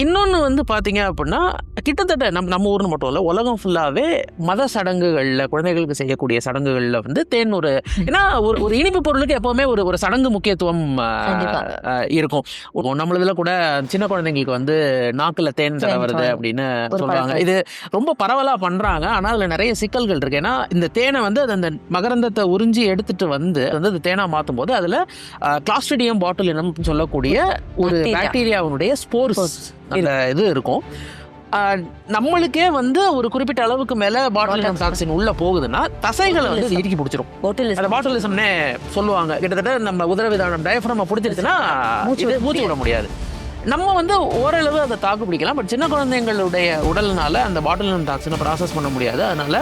இன்னொன்று வந்து பார்த்தீங்க அப்படின்னா கிட்டத்தட்ட நம்ம நம்ம ஊர்னு மட்டும் இல்லை உலகம் ஃபுல்லாகவே மத சடங்குகளில் குழந்தைகளுக்கு செய்யக்கூடிய சடங்குகளில் வந்து தேன் ஒரு ஏன்னா ஒரு ஒரு இனிப்பு பொருளுக்கு எப்போவுமே ஒரு ஒரு சடங்கு முக்கியத்துவம் இருக்கும். நம்மளதுல கூட சின்ன குழந்தைங்களுக்கு வந்து நாக்கில் தேன் தர தேன் வருது தடவை. அப்படின்னு பழக்கம். இது ரொம்ப பரவலாக பண்ணுறாங்க ஆனால் அதில் நிறைய சிக்கல்கள் இருக்கு. ஏன்னா இந்த தேனை வந்து அது அந்த மகரந்தத்தை உறிஞ்சி எடுத்துட்டு வந்து வந்து அது தேனா மாற்றும் போது அதில் கிளாஸ்ட்ரிடியம் பாட்டில் இனம் சொல்லக்கூடிய ஒரு. பாக்டீரியாவுடைய ஸ்போர்ஸ் அந்த இது இருக்கும். நம்மளுக்கே வந்து ஒரு குறிப்பிட்ட அளவுக்கு மேல பாட்டிலிசம் டாக்ஸின் உள்ள போகுதுன்னா தசைகளை வந்து இறுக்கி பிடிச்சிரும். அந்த பாட்டிலிசம்னே சொல்லுவாங்க. கிட்டத்தட்ட நம்ம உதரவிதானம் டயஃப்ரம் பிடிச்சிருச்சுன்னா மூச்சு விட முடியாது. நம்ம வந்து ஓரளவு அதை தாக்கு பிடிக்கலாம். பட் சின்ன குழந்தைங்களுடைய உடல்னால அந்த பாட்டிலிசம் டாக்ஸினை ப்ராசஸ் பண்ண முடியாது. அதனால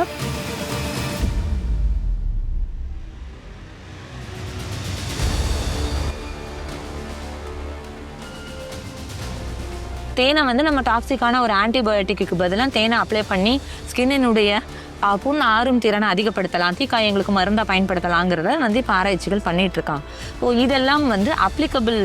தேனை வந்து நம்ம டாக்ஸிக்கான ஒரு ஆன்டிபயோட்டிக்கு பதிலாக தேனை அப்ளை பண்ணி ஸ்கின்னினுடைய புண் ஆறும் திறனை அதிகப்படுத்தலாம் தீக்காயங்களுக்கு மருந்தாக பயன்படுத்தலாங்கிறத வந்து இப்போ ஆராய்ச்சிகள் பண்ணிட்டு ஸோ இதெல்லாம் வந்து அப்ளிகபிள்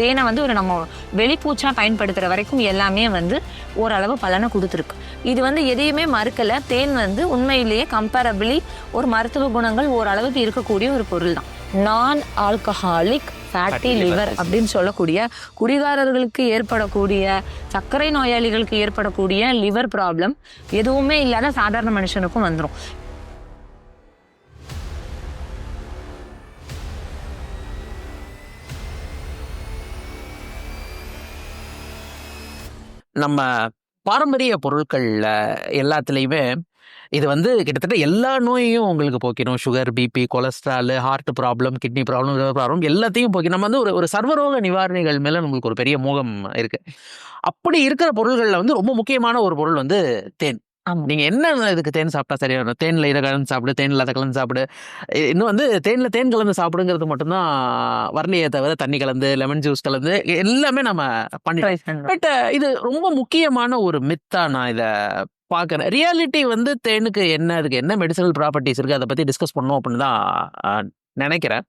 தேனை வந்து ஒரு நம்ம வெளிப்பூச்சாக பயன்படுத்துகிற வரைக்கும் எல்லாமே வந்து ஓரளவு பலனை கொடுத்துருக்கு. இது வந்து எதையுமே மறுக்கலை. தேன் வந்து உண்மையிலேயே கம்பேரபிளி ஒரு மருத்துவ குணங்கள் ஓரளவுக்கு இருக்கக்கூடிய ஒரு பொருள் தான் நான் ஆல்கஹாலிக் ஃபேட்டி லிவர். அப்படின்னு சொல்லக்கூடிய குடிகாரர்களுக்கு ஏற்படக்கூடிய சர்க்கரை நோயாளிகளுக்கு ஏற்படக்கூடிய லிவர் ப்ராப்ளம் எதுவுமே இல்லாத சாதாரண மனுஷனுக்கும் வந்துடும் நம்ம பாரம்பரிய பொருட்கள்ல எல்லாத்துலேயுமே இது வந்து கிட்டத்தட்ட எல்லா நோயையும் உங்களுக்கு போக்கிடும் sugar BP cholesterol heart problem kidney problem problem எல்லாத்தையும் போக்கி நம்ம வந்து ஒரு ஒரு சர்வரோக நிவாரணிகள் மேலே நம்மளுக்கு ஒரு பெரிய மோகம் இருக்கு. அப்படி இருக்கிற பொருள்களில் வந்து ரொம்ப முக்கியமான ஒரு பொருள் வந்து தேன். ஆமா. நீங்க என்ன இதுக்கு தேன் சாப்பிட்டா சரியா வரும்? தேன்ல இதை கலந்து சாப்பிடு தேன்ல அதை கலந்து சாப்பிடு. இன்னும் வந்து தேன்ல தேன் கலந்து சாப்பிடுங்கிறது மட்டும்தான் வரலையே தவிர தண்ணி கலந்து லெமன் ஜூஸ் கலந்து எல்லாமே நம்ம பண்ணி ட்ரை பண்ணுறோம் பட் இது ரொம்ப முக்கியமான ஒரு மித்தா நான் இதை பார்க்குறேன். ரியாலிட்டி வந்து தேனுக்கு என்ன அதுக்கு என்ன மெடிசனல் ப்ராப்பர்ட்டிஸ் இருக்குது அதை பற்றி டிஸ்கஸ் பண்ணோம் அப்படின்னு தான் நினைக்கிறேன்.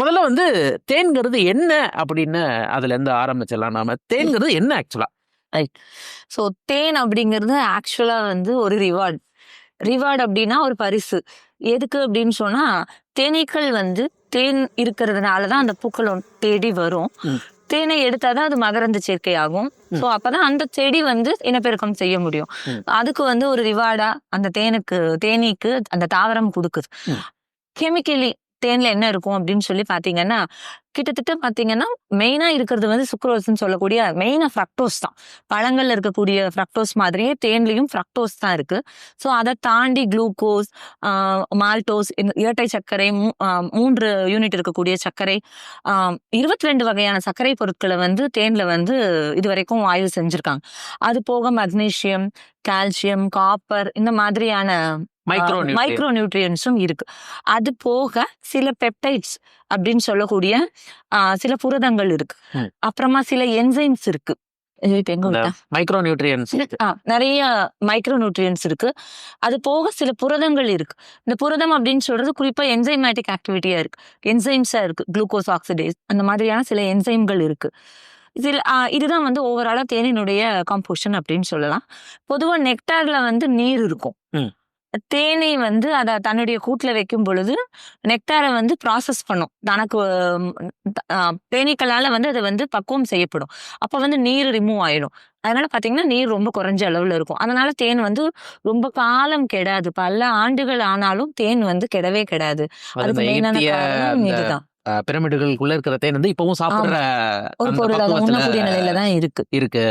முதல்ல வந்து தேன்கிறது என்ன அப்படின்னு அதுலேருந்து ஆரம்பிச்சிடலாம் நாம. தேன்கிறது என்ன ஆக்சுவலாக ஸோ தேன் அப்படிங்கிறது ஆக்சுவலாக வந்து ஒரு ரிவார்ட் ரிவார்ட் அப்படின்னா ஒரு பரிசு. எதுக்கு அப்படின்னு சொன்னா தேனீக்கள் வந்து தேன் இருக்கிறதுனால தான் அந்த பூக்கள் தேடி வரும். தேனை எடுத்தாதான் அது மகரந்த சேர்க்கை ஆகும் ஸோ அப்பதான் அந்த செடி வந்து இனப்பெருக்கம் செய்ய முடியும். அதுக்கு வந்து ஒரு ரிவார்டா அந்த தேனுக்கு தேனீக்கு அந்த தாவரம் கொடுக்குது. கெமிக்கலி தேன்ல என்ன இருக்கும் அப்படின்னு சொல்லி பாத்தீங்கன்னா கிட்டத்தட்ட பாத்தீங்கன்னா மெயினா இருக்கிறது வந்து சுக்ரோஸ்ன்னு சொல்லக்கூடிய மெயினா ஃப்ரக்டோஸ் தான். பழங்கள்ல இருக்கக்கூடிய ஃப்ரக்டோஸ் மாதிரியே தேன்லயும் ஃப்ரக்டோஸ் தான் இருக்கு. ஸோ அதை தாண்டி குளுக்கோஸ் மால்டோஸ் இந்த இரட்டை சர்க்கரை மூன்று யூனிட் இருக்கக்கூடிய சர்க்கரை இருபத்தி ரெண்டு வகையான சர்க்கரை பொருட்களை வந்து தேன்ல வந்து இது வரைக்கும் ஆய்வு செஞ்சிருக்காங்க. அது போக மக்னீசியம் கால்சியம் காப்பர் இந்த மாதிரியான மைக்ரோ மைக்ரோ நியூட்ரியன்ஸும் இருக்கு. அது போக சில பெப்டைட்ஸ் அப்படின்னு சொல்லக்கூடிய சில புரதங்கள் இருக்கு. அப்புறமா சில என்சைம்ஸ் இருக்கு? மைக்ரோ நியூட்ரியன்ஸ் நிறைய மைக்ரோ நியூட்ரியன்ஸ் இருக்கு. அது போக சில புரதங்கள் இருக்கு. இந்த புரதம் அப்படின்னு சொல்றது குறிப்பா என்சைமேட்டிக் ஆக்டிவிட்டியா இருக்கு. என்சைம்ஸா இருக்கு. குளுக்கோஸ் ஆக்சிடேஸ் அந்த மாதிரியான சில என்சைம்கள் இருக்கு. இதில் இதுதான் வந்து ஓவராலா தேனினுடைய காம்போஷன் அப்படின்னு சொல்லலாம். பொதுவா நெக்டார்ல வந்து நீர் இருக்கும். தேனை வந்து அதை தன்னுடைய கூட்டுல வைக்கும் பொழுது நெக்டாரை வந்து ப்ராசஸ் பண்ணும். தனக்கு தேனீக்களால வந்து அது வந்து பக்குவம் செய்யப்படும். அப்ப வந்து நீர் ரிமூவ் ஆயிடும். அதனால பாத்தீங்கன்னா நீர் ரொம்ப குறைஞ்ச அளவுல இருக்கும். அதனால தேன் வந்து ரொம்ப காலம் கெடாது. பல ஆண்டுகள் ஆனாலும் தேன் வந்து கெடவே கெடாது. அதுக்கு மெயினான காரணம் இதுதான். பிரமிடுகளுக்குள்ள இருக்கிற தேன் வந்து இப்பவும் சாப்பிடுற ஒரு அந்த பொருள் அது பக்குவத்துல உண்ணக்கூடிய நிலையில தான் இருக்கு. இருக்கு.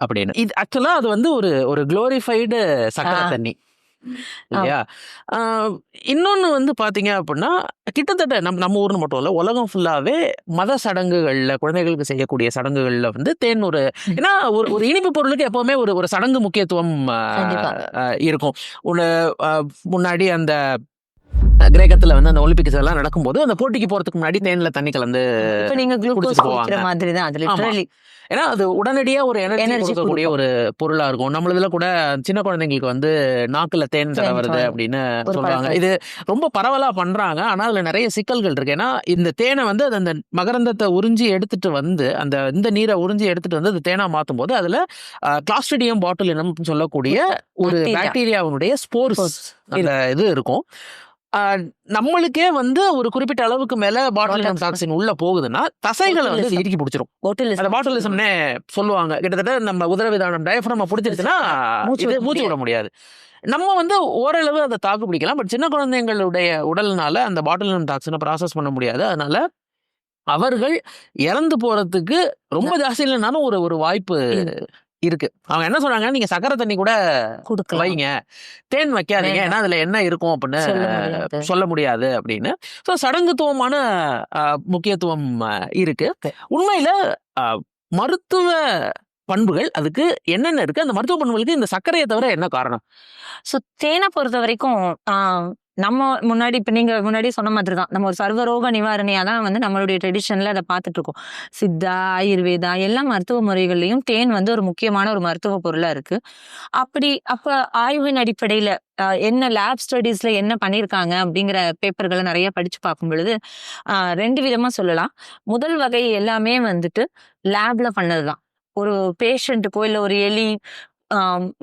அப்படின்னு. இது ஆக்சுவலா அது வந்து ஒரு ஒரு குளோரிஃபைடு சக்கரை ஆ. இல்லையா ஆஹ் இன்னொன்னு வந்து பாத்தீங்க அப்படின்னா கிட்டத்தட்ட நம்ம நம்ம ஊர்னு மட்டும் இல்ல உலகம் ஃபுல்லாவே மத சடங்குகள்ல குழந்தைகளுக்கு செய்யக்கூடிய சடங்குகள்ல வந்து தேன் ஒரு ம். ஏன்னா ஒரு ஒரு இனிப்பு பொருளுக்கு எப்பவுமே ஒரு ஒரு சடங்கு முக்கியத்துவம் கண்டிப்பா. இருக்கும் ஒன்று முன்னாடி அந்த கிரேக்கத்துல வந்து அந்த ஒலிம்பிக்ஸ் எல்லாம் நடக்கும்போது அந்த போட்டிக்கு போறதுக்கு முன்னாடி தேன்ல தண்ணி கலந்து நீங்க குளுக்கோஸ். மாதிரி தான் அது. லிட்டரலி ஏன்னா அது உடனடியா ஒரு எனர்ஜி கொடுக்கக்கூடிய ஒரு பொருளா இருக்கும் நம்மளதுல கூட சின்ன குழந்தைங்களுக்கு வந்து நாக்குல தேன் தர வருது. அப்படின்னு சொல்றாங்க. இது ரொம்ப பரவலா பண்றாங்க ஆனா அதுல நிறைய சிக்கல்கள் இருக்கு ஏன்னா இந்த தேனை வந்து அது அந்த மகரந்தத்தை உறிஞ்சி எடுத்துட்டு வந்து அந்த இந்த நீரை உறிஞ்சி எடுத்துட்டு வந்து அது தேனா மாத்தும் போது அதுல கிளாஸ்டிடியம் பாட்டில் இனம் சொல்லக்கூடிய ஒரு. பாக்டீரியாவுடைய ஸ்போர்ஸ் இது இருக்கும் நம்மளுக்கே வந்து ஒரு குறிப்பிட்ட அளவுக்கு மேல Botulism. டாக்ஸின் உள்ள போகுதுன்னா தசைகளை வந்து. இறுக்கி பிடிச்சிரும். அந்த பாட்டிலிசம்னே சொல்லுவாங்க. கிட்டத்தட்ட நம்ம உதரவிதானம் டயஃப்ரமா பிடிச்சிருச்சுன்னா மூச்சு விட முடியாது. நம்ம வந்து ஓரளவு அதை தாக்கு பிடிக்கலாம். பட் சின்ன குழந்தைங்களுடைய உடல்னால அந்த பாட்டிலினம் டாக்ஸினை ப்ராசஸ் பண்ண முடியாது. அதனால அவர்கள் இறந்து போறதுக்கு ரொம்ப ஜாஸ்தி இல்லைனாலும் ஒரு ஒரு வாய்ப்பு இருக்கு. அவங்க என்ன சொல்றாங்க? நீங்க சக்கரை தண்ணி கூட கொடுக்கலாம். வைங்க. தேன் வைக்காதீங்க. ஏன்னா அதுல என்ன இருக்கும் அப்படின்னு சொல்ல முடியாது. அப்படின்னு. ஸோ சடங்குத்துவமான முக்கியத்துவம் இருக்கு. உண்மையில மருத்துவ பண்புகள் அதுக்கு என்னென்ன இருக்கு? அந்த மருத்துவ பண்புகளுக்கு இந்த சர்க்கரையை தவிர என்ன காரணம்? ஸோ தேனை பொறுத்த வரைக்கும் நம்ம முன்னாடி இப்போ நீங்க முன்னாடி சொன்ன மாதிரி தான் நம்ம ஒரு சர்வரோக நிவாரணியா தான் வந்து நம்மளுடைய ட்ரெடிஷன்ல அதை பார்த்துட்டு இருக்கோம் சித்தா ஆயுர்வேதா எல்லா மருத்துவ முறைகள்லையும் தேன் வந்து ஒரு முக்கியமான ஒரு மருத்துவ பொருளா இருக்கு. அப்படி அப்ப ஆய்வின் அடிப்படையில என்ன லேப் ஸ்டடீஸில் என்ன பண்ணியிருக்காங்க அப்படிங்கிற பேப்பர்களை நிறைய படிச்சு பார்க்கும் பொழுது ரெண்டு விதமா சொல்லலாம். முதல் வகை எல்லாமே வந்துட்டு லேப்ல பண்ணதுதான். ஒரு பேஷண்ட்டுக்கோ இல்லை ஒரு எலி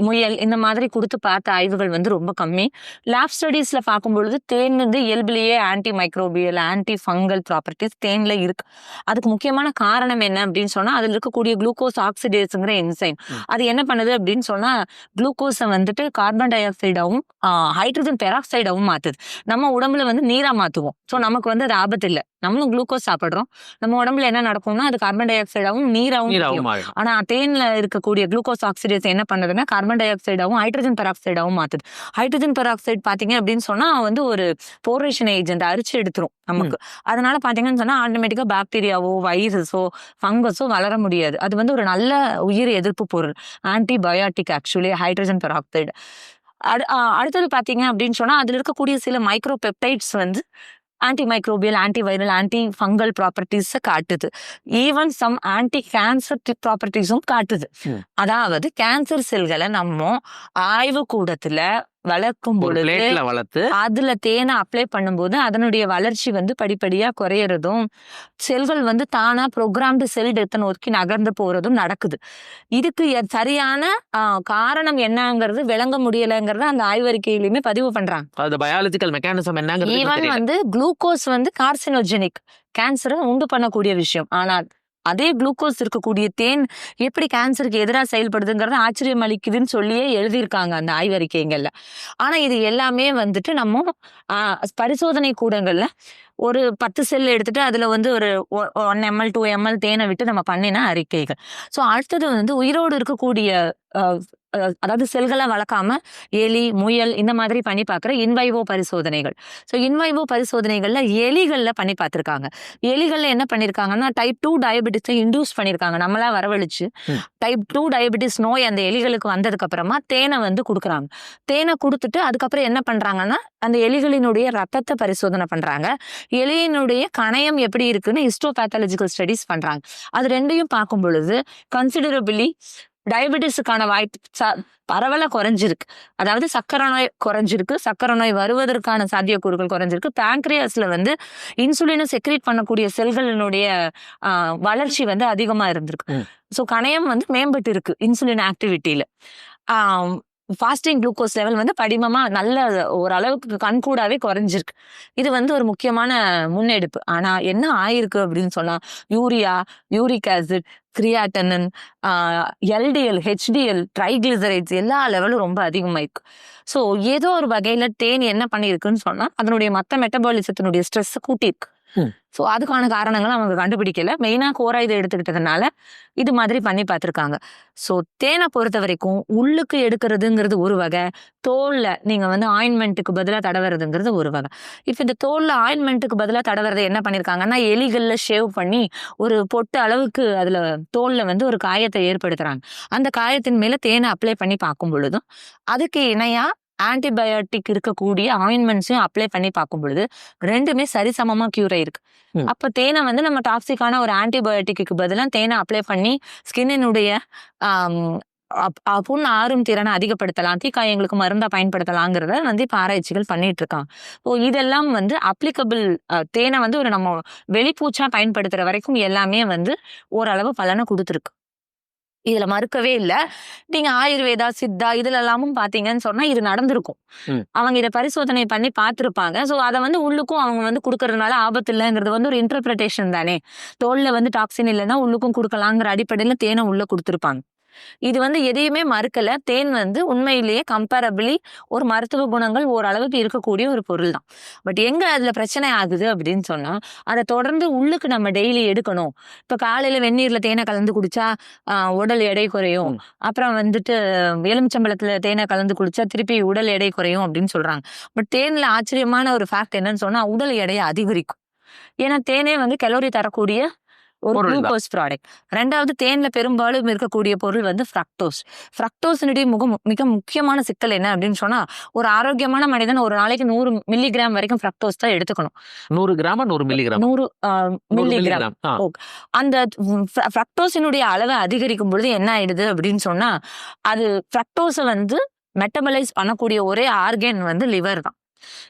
முயல் இந்த மாதிரி கொடுத்து பார்த்த ஆய்வுகள் வந்து ரொம்ப கம்மி. லேப் ஸ்டடீஸ்ல பார்க்கும் பொழுது தேன் வந்து இயல்பிலேயே anti microbial anti fungal properties தேன்ல இருக்கு. அதுக்கு முக்கியமான காரணம் என்ன அப்படின்னு சொன்னா அதுல இருக்கக்கூடிய குளுக்கோஸ் ஆக்சிடேஸுங்கிற என்சைம். அது என்ன பண்ணுது அப்படின்னு சொன்னா குளுக்கோஸை வந்துட்டு கார்பன் டை ஆக்சைடாவும் ஹைட்ரஜன் பெராக்சைடாவும் மாத்துது. நம்ம உடம்புல வந்து நீரா மாத்துவோம். ஸோ நமக்கு வந்து அது ஆபத்து இல்லை. நம்மளும் குளுக்கோஸ் சாப்பிடுறோம். நம்ம உடம்புல என்ன நடக்கும்னா அது கார்பன் டை ஆக்சைடாவும் மாறிடும் ஆனா தேன்ல இருக்கக்கூடிய குளுக்கோஸ் ஆக்சிடேஸ் என்ன பண்ணுதுன்னா கார்பன் டை ஆக்சைடாவும் ஹைட்ரஜன் பெராக்சைடாவும் மாத்துது. ஹைட்ரஜன் பெராக்சைடு பாத்தீங்க அப்படின்னு சொன்னா வந்து ஒரு போரேஷன் ஏஜென்ட் அரிச்சு எடுத்துரும் நமக்கு. அதனால பாத்தீங்கன்னு சொன்னா ஆட்டோமேட்டிக்கா பாக்டீரியாவோ வைரஸோ ஃபங்கஸோ வளர முடியாது. அது வந்து ஒரு நல்ல உயிர் எதிர்ப்பு பொருள். ஆன்டிபயோட்டிக் ஆக்சுவலி ஹைட்ரஜன் பெராக்சைடு அடு அடுத்தது பாத்தீங்க அப்படின்னு சொன்னா அதுல இருக்கக்கூடிய சில மைக்ரோ பெப்டைட்ஸ் வந்து anti microbial anti viral anti fungal ப்ராப்பர்ட்டிஸை காட்டுது ஈவன் சம் ஆன்டி கேன்சர் ப்ராப்பர்ட்டிஸும் காட்டுது. அதாவது கேன்சர் செல்களை நம்ம ஆய்வு கூடத்துல வளர்க்கும் பொழுது வளர்த்து அதுல தேனை அப்ளை பண்ணும்போது அதனுடைய வளர்ச்சி வந்து படிப்படியா குறையறதும் செல்கள் வந்து தானா ப்ரோக்ராம்டு செல் டெத்தை நோக்கி நகர்ந்து போறதும் நடக்குது. இதுக்கு சரியான காரணம் என்னங்கிறது விளங்க முடியலைங்கிறத அந்த ஆய்வறிக்கையிலுமே பதிவு பண்றாங்க. அது பயாலஜிக்கல் மெக்கானிசம் என்னங்கிறது ஈவன் வந்து குளுக்கோஸ் வந்து கார்சினோஜெனிக் கேன்சரை உண்டு பண்ணக்கூடிய விஷயம். ஆனால் அதே குளுக்கோஸ் இருக்கக்கூடிய தேன் எப்படி கேன்சருக்கு எதிராக செயல்படுதுங்கிறது ஆச்சரியம் அளிக்குதுன்னு சொல்லியே எழுதியிருக்காங்க அந்த ஆய்வறிக்கைங்களில் ஆனால் இது எல்லாமே வந்துட்டு நம்ம பரிசோதனை கூடங்களில் ஒரு பத்து செல் எடுத்துட்டு அதில் வந்து ஒரு ஒன் எம்எல் டூ எம்எல் தேனை விட்டு நம்ம பண்ணின அறிக்கைகள். ஸோ அடுத்தது வந்து உயிரோடு இருக்கக்கூடிய அதாவது செல்களை வளர்க்காம எலி முயல் இந்த மாதிரி பண்ணி பார்க்குற இன்வைவோ பரிசோதனைகள். ஸோ இன்வைவோ பரிசோதனைகள்ல எலிகள்ல பண்ணி பார்த்துருக்காங்க. எலிகள்ல என்ன பண்ணியிருக்காங்கன்னா டைப் டூ டயபெட்டிஸை இன்டியூஸ் பண்ணியிருக்காங்க நம்மளா வரவழைச்சு. டைப் டூ டயபெட்டிஸ் நோய் அந்த எலிகளுக்கு வந்ததுக்கு அப்புறமா தேனை வந்து கொடுக்குறாங்க. தேனை கொடுத்துட்டு அதுக்கப்புறம் என்ன பண்றாங்கன்னா அந்த எலிகளினுடைய ரத்தத்தை பரிசோதனை பண்றாங்க. எலியினுடைய கணையம் எப்படி இருக்குன்னு ஹிஸ்டோபேத்தாலஜிக்கல் ஸ்டடிஸ் பண்றாங்க. அது ரெண்டையும் பார்க்கும் பொழுது கன்சிடரபிளி டயபெட்டிஸுக்கான வாய்ப்பு ச- பரவலா குறைஞ்சிருக்கு. அதாவது சக்கரை நோய் குறைஞ்சிருக்கு. சக்கரை நோய் வருவதற்கான சாத்தியக்கூறுகள் குறைஞ்சிருக்கு. பேங்க்ரியாஸ்ல வந்து இன்சுலினை செக்ரேட் பண்ணக்கூடிய செல்களினுடைய வளர்ச்சி வந்து அதிகமா இருந்திருக்கு. ஸோ கணையம் வந்து மேம்பட்டு இருக்கு இன்சுலின் ஆக்டிவிட்டியில ஃபாஸ்டிங் குளுக்கோஸ் லெவல் வந்து படிமமா நல்ல ஓரளவுக்கு கண்கூடாவே குறைஞ்சிருக்கு. இது வந்து ஒரு முக்கியமான முன்னெடுப்பு. ஆனா என்ன ஆயிருக்கு அப்படின்னு சொன்னா urea uric acid creatinine LDL HDL triglycerides எல்லா லெவலும் ரொம்ப அதிகமாயிருக்கு ஸோ ஏதோ ஒரு வகையில் தேன் என்ன பண்ணியிருக்குன்னு சொன்னால் அதனுடைய மற்ற மெட்டபாலிசத்தினுடைய ஸ்ட்ரெஸ்ஸை கூட்டியிருக்கு. ஸோ அதுக்கான காரணங்கள் அவங்க கண்டுபிடிக்கல. மெயினாக கோரா இதை எடுத்துக்கிட்டதுனால இது மாதிரி பண்ணி பார்த்துருக்காங்க. ஸோ தேனை பொறுத்த வரைக்கும் உள்ளுக்கு எடுக்கிறதுங்கிறது ஒரு வகை தோலில் நீங்கள் வந்து ஆயின்மெண்ட்டுக்கு பதிலாக தடவுறதுங்கிறது ஒரு வகை. இப்போ இந்த தோலில் ஆயின்மெண்ட்டுக்கு பதிலாக தடவுறதை என்ன பண்ணியிருக்காங்கன்னா எலிகளில் ஷேவ் பண்ணி ஒரு பொட்டு அளவுக்கு அதில் தோலில் வந்து ஒரு காயத்தை ஏற்படுத்துகிறாங்க அந்த காயத்தின் மேலே தேனை அப்ளை பண்ணி பார்க்கும் பொழுதும் அதுக்கு இணையாக ஆன்டிபயோட்டிக் இருக்கக்கூடிய ஆயின்மெண்ட்ஸையும் அப்ளை பண்ணி பார்க்கும் பொழுது ரெண்டுமே சரிசமமா கியூர் ஆயிருக்கு. அப்ப தேனை வந்து நம்ம டாக்ஸிக்கான ஒரு ஆன்டிபயோட்டிக்கு பதிலாக தேனை அப்ளை பண்ணி ஸ்கின்னினுடைய புண் ஆறும் திறனை அதிகப்படுத்தலாம் தீக்காயங்களுக்கு மருந்தா பயன்படுத்தலாங்கிறத வந்து இப்ப ஆராய்ச்சிகள் பண்ணிட்டு இருக்காங்க. ஸோ இதெல்லாம் வந்து அப்ளிகபிள் தேனை வந்து ஒரு நம்ம வெளிப்பூச்சா பயன்படுத்துற வரைக்கும் எல்லாமே வந்து ஓரளவு பலனை கொடுத்துருக்கு. இதுல மறுக்கவே இல்ல. நீங்க ஆயுர்வேதா சித்தா இதுல எல்லாமும் பாத்தீங்கன்னு சொன்னா இது நடந்திருக்கும். அவங்க இதை பரிசோதனை பண்ணி பார்த்திருப்பாங்க சோ அதை வந்து உள்ளுக்கும் அவங்க வந்து கொடுக்கறதுனால ஆபத்து இல்லைங்கிறது வந்து ஒரு இன்டர்பிரிட்டேஷன் தானே. தோல்ல வந்து டாக்ஸின் இல்லைன்னா உள்ளுக்கும் கொடுக்கலாங்கிற அடிப்படையில தேனை உள்ள கொடுத்துருப்பாங்க. இது வந்து எதையுமே மறுக்கல. தேன் வந்து உண்மையிலேயே கம்பேரபிளி ஒரு மருத்துவ குணங்கள் ஓரளவுக்கு இருக்கக்கூடிய ஒரு பொருள் தான். பட் எங்க அதுல பிரச்சனை ஆகுது அப்படின்னு சொன்னா அதை தொடர்ந்து உள்ளுக்கு நம்ம டெய்லி எடுக்கணும். இப்ப காலையில வெந்நீர்ல தேனை கலந்து குடிச்சா உடல் எடை குறையும். அப்புறம் வந்துட்டு எலுமிச்சம்பழத்துல தேனை கலந்து குடிச்சா திருப்பி உடல் எடை குறையும் அப்படின்னு சொல்றாங்க. பட் தேன்ல ஆச்சரியமான ஒரு ஃபேக்ட் என்னன்னு சொன்னா உடல் எடையை அதிகரிக்கும். ஏன்னா தேனே வந்து கலோரி தரக்கூடிய ஒரு. குளுக்கோஸ் ப்ராடக்ட் ரெண்டாவது தேன்ல பெரும்பாலும் இருக்கக்கூடிய பொருள் வந்து ஃப்ரக்டோஸ் ஃப்ரக்டோஸினுடைய முக மிக முக்கியமான சிக்கல் என்ன அப்படின்னு சொன்னா ஒரு ஆரோக்கியமான மனிதன் ஒரு நாளைக்கு நூறு மில்லிகிராம் வரைக்கும் ஃப்ரக்டோஸ் தான் எடுத்துக்கணும். நூறு கிராமா நூறு மில்லிகிராம் நூறு மில்லிகிராம். அந்த ஃப்ரக்டோஸினுடைய அளவை அதிகரிக்கும் பொழுது என்ன ஆயிடுது அப்படின்னு சொன்னா அது ஃப்ரக்டோஸை வந்து மெட்டபலைஸ் பண்ணக்கூடிய ஒரே ஆர்கன் வந்து லிவர் தான்.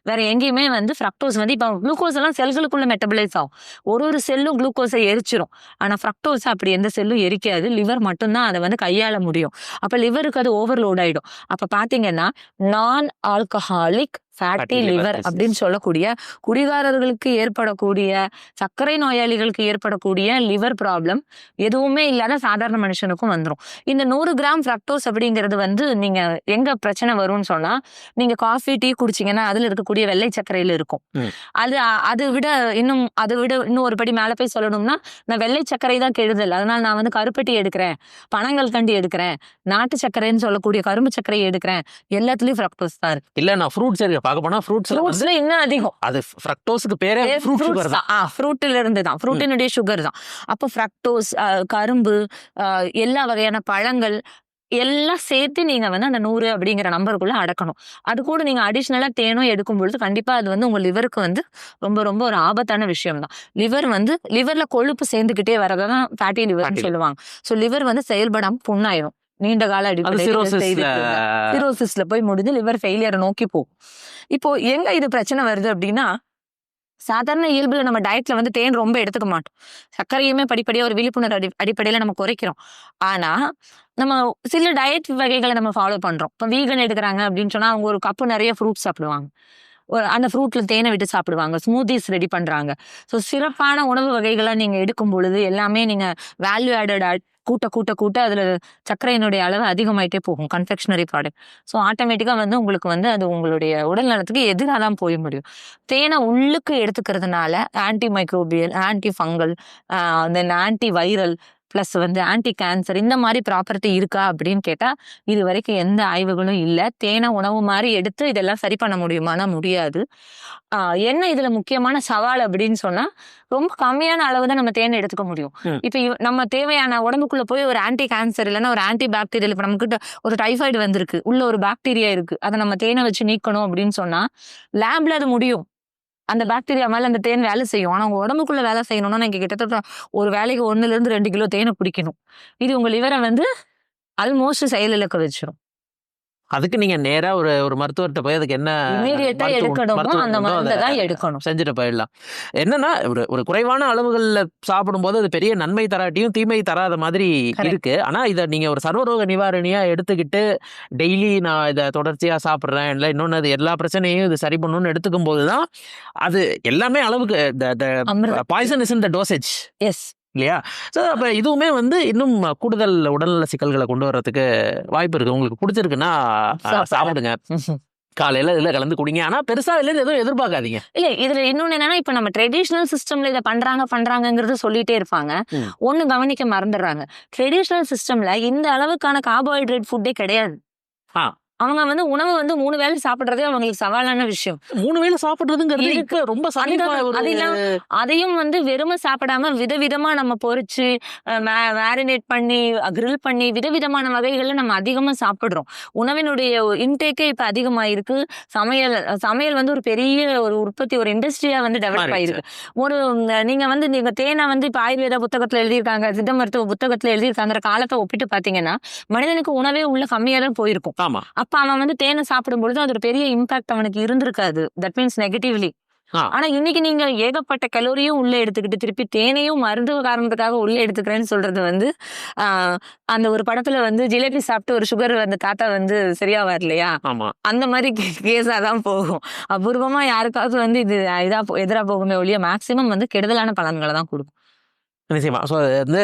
வேற எங்கேயுமே வந்து ஃப்ரக்டோஸ் வந்து இப்போ குளுக்கோஸ் எல்லாம் செல்களுக்குள்ள மெட்டபிளைஸ் ஆகும். ஒரு ஒரு செல்லும் குளுக்கோஸை எரிச்சிரும். ஆனால் ஃப்ரக்டோஸ் அப்படி எந்த செல்லும் எரிக்காது. லிவர் மட்டும்தான் அதை வந்து கையாள முடியும். அப்போ லிவருக்கு அது ஓவர்லோட் ஆயிடும். அப்போ பார்த்தீங்கன்னா நான் ஆல்கஹாலிக் ஃபேட்டி லிவர். அப்படின்னு சொல்லக்கூடிய குடிகாரர்களுக்கு ஏற்படக்கூடிய சர்க்கரை நோயாளிகளுக்கு ஏற்படக்கூடிய லிவர் ப்ராப்ளம் எதுவுமே இல்லாத சாதாரண மனுஷனுக்கும் வந்துடும் இந்த நூறு கிராம் ஃப்ரக்டோஸ் அப்படிங்கிறது வந்து நீங்க எங்க பிரச்சனை வரும்னு சொன்னா நீங்க காஃபி டீ குடிச்சீங்கன்னா அதுல இருக்கக்கூடிய வெள்ளை சர்க்கரையில இருக்கும். அது அதை விட இன்னும் அதை விட இன்னும் ஒரு படி மேல போய் சொல்லணும்னா நான் வெள்ளை சர்க்கரை தான் கெடுதல் அதனால நான் வந்து கருப்பட்டி எடுக்கிறேன் பனங்கள் கண்டி எடுக்கிறேன் நாட்டு சர்க்கரைன்னு சொல்லக்கூடிய கரும்பு சர்க்கரை எடுக்கிறேன் எல்லாத்துலயும் ஃப்ரக்டோஸ் தான் இருக்கு இல்ல நான் ஃப்ரூட்ஸ் இருக்கு பார்க்க போனா ஃப்ரூட்ஸ்ல இன்னும் அதிகம்? அது ஃப்ரக்டோஸுக்கு பேரே ஃப்ரூட் சுகர் தான். ஃப்ரூட்ல இருந்து தான். ஃப்ரூட்டினுடைய சுகர் தான். அப்போ ஃப்ரக்டோஸ் கரும்பு எல்லா வகையான பழங்கள் எல்லாம் சேர்த்து நீங்க வந்து அந்த நூறு அப்படிங்கிற நம்பருக்குள்ள அடக்கணும். அது கூட நீங்க அடிஷ்னலா தேனும் எடுக்கும் பொழுது கண்டிப்பா அது வந்து உங்க லிவருக்கு வந்து ரொம்ப ரொம்ப ஒரு ஆபத்தான விஷயம் தான். லிவர் வந்து லிவர்ல கொழுப்பு சேர்ந்துகிட்டே வரதான் ஃபேட்டி லிவர்னு சொல்லுவாங்க. ஸோ லிவர் வந்து செயல்படாம புண்ணாயிரும். நீண்ட கால அடிப்படையில் போய் முடிஞ்சு லிவர் ஃபெயிலியரை நோக்கி போகும் இப்போ எங்க இது பிரச்சனை வருது அப்படின்னா சாதாரண இயல்புல நம்ம டயட்ல வந்து தேன் ரொம்ப எடுத்துக்க மாட்டோம். சர்க்கரையுமே படிப்படியா ஒரு விழிப்புணர்வு அடி அடிப்படையில நம்ம குறைக்கிறோம். ஆனா நம்ம சில டயட் வகைகளை நம்ம ஃபாலோ பண்றோம். இப்போ வீகன் எடுக்கிறாங்க அப்படின்னு சொன்னா அவங்க ஒரு கப்பு நிறைய ஃப்ரூட்ஸ் சாப்பிடுவாங்க. ஒரு அந்த ஃப்ரூட்ல தேனை விட்டு சாப்பிடுவாங்க. ஸ்மூத்திஸ் ரெடி பண்றாங்க. ஸோ சிறப்பான உணவு வகைகளை நீங்க எடுக்கும் பொழுது எல்லாமே நீங்க வேல்யூ ஆடட் கூட்ட கூட்ட கூட்ட அதில் சர்க்கரையினுடைய அளவு அதிகமாயிட்டே போகும் கன்ஃபெக்ஷனரி ப்ராடக்ட் ஸோ ஆட்டோமேட்டிக்காக வந்து உங்களுக்கு வந்து அது உங்களுடைய உடல் நலத்துக்கு எதிராக தான் போய் முடியும். தேனை உள்ளுக்கு எடுத்துக்கிறதுனால anti microbial anti fungal then anti viral plus வந்து ஆன்டி கேன்சர் இந்த மாதிரி ப்ராப்பர்ட்டி இருக்கா அப்படின்னு கேட்டால் இது வரைக்கும் எந்த ஆய்வுகளும் இல்லை. தேனை உணவு மாதிரி எடுத்து இதெல்லாம் சரி பண்ண முடியுமானா முடியாது. ஆஹ் என்ன இதுல முக்கியமான சவால் அப்படின்னு சொன்னா ரொம்ப கம்மியான அளவு தான் நம்ம தேனை எடுத்துக்க முடியும். இப்போ நம்ம தேவையான உடம்புக்குள்ள போய் ஒரு ஆன்டி கேன்சர் இல்லைன்னா ஒரு ஆன்டி பாக்டீரியல் இப்போ நமக்கிட்ட ஒரு டைஃபாய்டு வந்திருக்கு. உள்ள ஒரு பாக்டீரியா இருக்கு. அதை நம்ம தேனை வச்சு நீக்கணும் அப்படின்னு சொன்னா லேப்ல அது முடியும். அந்த பாக்டீரியா மேலே அந்த தேன் வேலை செய்யும். ஆனால் உங்கள் உடம்புக்குள்ள வேலை செய்யணும்னா நீங்கள் கிட்டத்தட்ட ஒரு வேலைக்கு ஒன்றுலேருந்து ரெண்டு கிலோ தேனை பிடிக்கணும் இது உங்கள் லிவரை வந்து அல்மோஸ்ட் செயலிழக்க வச்சிடும் அதுக்கு நீங்க நேரா ஒரு ஒரு மருத்துவர்கிட்ட போய் அதுக்கு என்ன எடுக்கணுமோ? அந்த மருந்தை தான் எடுக்கணும். செஞ்சுட்டு போயிடலாம். என்னன்னா ஒரு ஒரு குறைவான அளவுகள்ல சாப்பிடும்போது அது பெரிய நன்மை தராட்டியும் தீமை தராத மாதிரி. இருக்கு. ஆனா இத நீங்க ஒரு சர்வரோக நிவாரணியா எடுத்துக்கிட்டு டெய்லி நான் இதை தொடர்ச்சியா சாப்பிடுறேன் இல்லை இன்னொன்னு அது எல்லா பிரச்சனையும் இது சரி பண்ணணும்னு எடுத்துக்கும் போதுதான் அது எல்லாமே அளவுக்கு பாய்சன் இஸ் இந்த டோசேஜ் எஸ் இல்லையா? ஸோ அப்போ இதுவுமே வந்து இன்னும் கூடுதல் உடல்நல சிக்கல்களை கொண்டு வர்றதுக்கு வாய்ப்பு இருக்கு. உங்களுக்கு பிடிச்சிருக்குன்னா சாப்பிடுங்க. காலையில இதுல கலந்து குடிங்க. ஆனா பெருசா இருந்து எதுவும் எதிர்பார்க்காதீங்க. இல்ல இதுல இன்னொன்னு என்னன்னா இப்ப நம்ம ட்ரெடிஷனல் சிஸ்டம்ல இதை பண்றாங்க பண்றாங்கங்கறது சொல்லிட்டே இருப்பாங்க. ஒண்ணு கவனிக்க மறந்துடுறாங்க. ட்ரெடிஷனல் சிஸ்டம்ல இந்த அளவுக்கான கார்போஹைட்ரேட் ஃபுட்டே கிடையாது. ஆ. அவங்க வந்து உணவு வந்து மூணு வேளை சாப்பிடுறதே அவங்களுக்கு சவாலான விஷயம். மூணு வேளை சாப்பிடுறதுங்கிறது இருக்கு. இப்ப ரொம்ப அதையும் வந்து வெறும சாப்பிடாம விதவிதமா நம்ம பொரிச்சு மேரினேட் பண்ணி கிரில் பண்ணி விதவிதமான வகைகள்ல நம்ம அதிகமா சாப்பிடுறோம். உணவினுடைய இன்டேக்கே இப்ப அதிகமாயிருக்கு. சமையல் சமையல் வந்து ஒரு பெரிய ஒரு உற்பத்தி ஒரு இண்டஸ்ட்ரியா வந்து டெவலப். ஆயிருக்கு. ஒரு நீங்க வந்து நீங்க தேனை வந்து இப்ப ஆயுர்வேத புத்தகத்துல எழுதியிருக்காங்க சித்த மருத்துவ புத்தகத்துல எழுதியிருக்காங்கிற காலத்தை ஒப்பிட்டு பாத்தீங்கன்னா மனிதனுக்கு உணவே உள்ள கம்மியா தான் போயிருக்கும். ஆமா. அப்ப அவன் வந்து தேனை சாப்பிடும் பொழுது அது ஒரு பெரிய இம்பாக்ட் அவனுக்கு இருந்திருக்காது. That means negatively. ஆனா இன்னைக்கு நீங்க ஏகப்பட்ட கலோரியும் உள்ள எடுத்துக்கிட்டு திருப்பி தேனையும் மருந்து காரணத்துக்காக உள்ள எடுத்துக்கிறேன்னு சொல்றது வந்து அந்த ஒரு படத்துல வந்து ஜிலேபி சாப்பிட்டு ஒரு சுகர் அந்த தாத்தா வந்து சரியா வரலையா ஆமா. அந்த மாதிரி கேஸா தான் போகும். அபூர்வமா யாருக்காவது வந்து இது இதா எதிரா போகுமே ஒழிய மேக்சிமம் வந்து கெடுதலான பலன்களை தான் கொடுக்கும். நிச்சயமா. ஸோ அது வந்து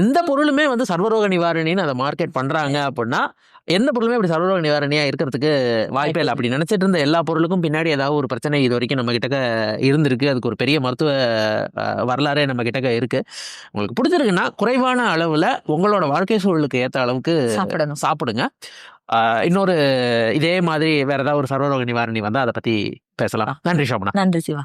எந்த பொருளுமே வந்து சர்வரோக நிவாரணின்னு அதை மார்க்கெட் பண்றாங்க அப்படின்னா எந்த பொருளுமே இப்படி சர்வரோக நிவாரணியா இருக்கிறதுக்கு வாய்ப்பே இல்லை. அப்படி நினைச்சிட்டு இருந்த எல்லா பொருளுக்கும் பின்னாடி ஏதாவது ஒரு பிரச்சனை இது வரைக்கும் நம்ம கிட்டக்க இருந்திருக்கு. அதுக்கு ஒரு பெரிய மருத்துவ வரலாறே நம்ம கிட்டக்க இருக்கு. உங்களுக்கு பிடிச்சிருக்குன்னா குறைவான அளவுல உங்களோட வாழ்க்கை சூழலுக்கு ஏற்ற அளவுக்கு சாப்பிடணும். சாப்பிடுங்க. இன்னொரு இதே மாதிரி வேற ஏதாவது ஒரு சர்வரோக நிவாரணி வந்தா அதை பத்தி பேசலாம். நன்றி ஷோபனா. நன்றி சிவா.